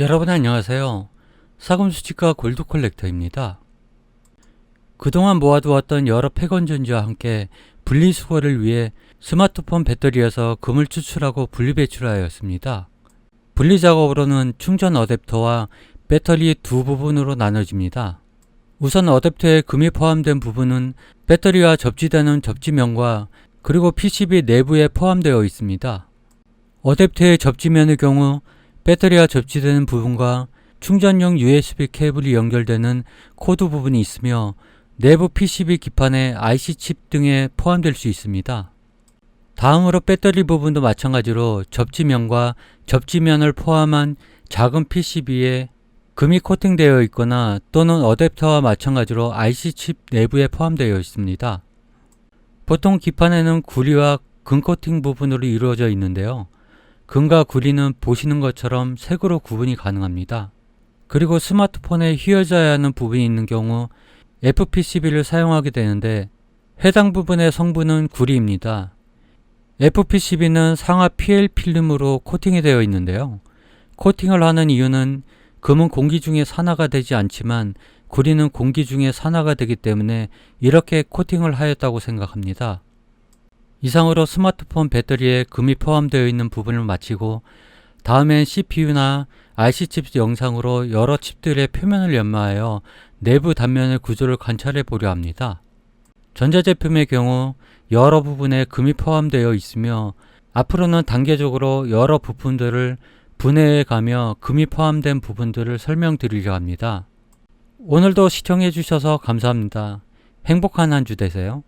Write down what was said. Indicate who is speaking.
Speaker 1: 여러분 안녕하세요. 사금수치과 골드 콜렉터입니다. 그동안 모아두었던 여러 폐건전지와 함께 분리수거를 위해 스마트폰 배터리에서 금을 추출하고 분리배출하였습니다. 분리 작업으로는 충전 어댑터와 배터리 두 부분으로 나눠집니다. 우선 어댑터에 금이 포함된 부분은 배터리와 접지되는 접지면과 그리고 PCB 내부에 포함되어 있습니다. 어댑터의 접지면의 경우 배터리와 접지되는 부분과 충전용 USB 케이블이 연결되는 코드 부분이 있으며 내부 PCB 기판에 IC 칩 등에 포함될 수 있습니다. 다음으로 배터리 부분도 마찬가지로 접지면과 접지면을 포함한 작은 PCB에 금이 코팅되어 있거나 또는 어댑터와 마찬가지로 IC 칩 내부에 포함되어 있습니다. 보통 기판에는 구리와 금 코팅 부분으로 이루어져 있는데요. 금과 구리는 보시는 것처럼 색으로 구분이 가능합니다. 그리고 스마트폰에 휘어져야 하는 부분이 있는 경우 FPCB를 사용하게 되는데 해당 부분의 성분은 구리입니다. FPCB는 상하 PL 필름으로 코팅이 되어 있는데요. 코팅을 하는 이유는 금은 공기 중에 산화가 되지 않지만 구리는 공기 중에 산화가 되기 때문에 이렇게 코팅을 하였다고 생각합니다. 이상으로 스마트폰 배터리에 금이 포함되어 있는 부분을 마치고 다음엔 CPU나 IC 칩 영상으로 여러 칩들의 표면을 연마하여 내부 단면의 구조를 관찰해 보려 합니다. 전자제품의 경우 여러 부분에 금이 포함되어 있으며 앞으로는 단계적으로 여러 부품들을 분해해 가며 금이 포함된 부분들을 설명드리려 합니다. 오늘도 시청해 주셔서 감사합니다. 행복한 한 주 되세요.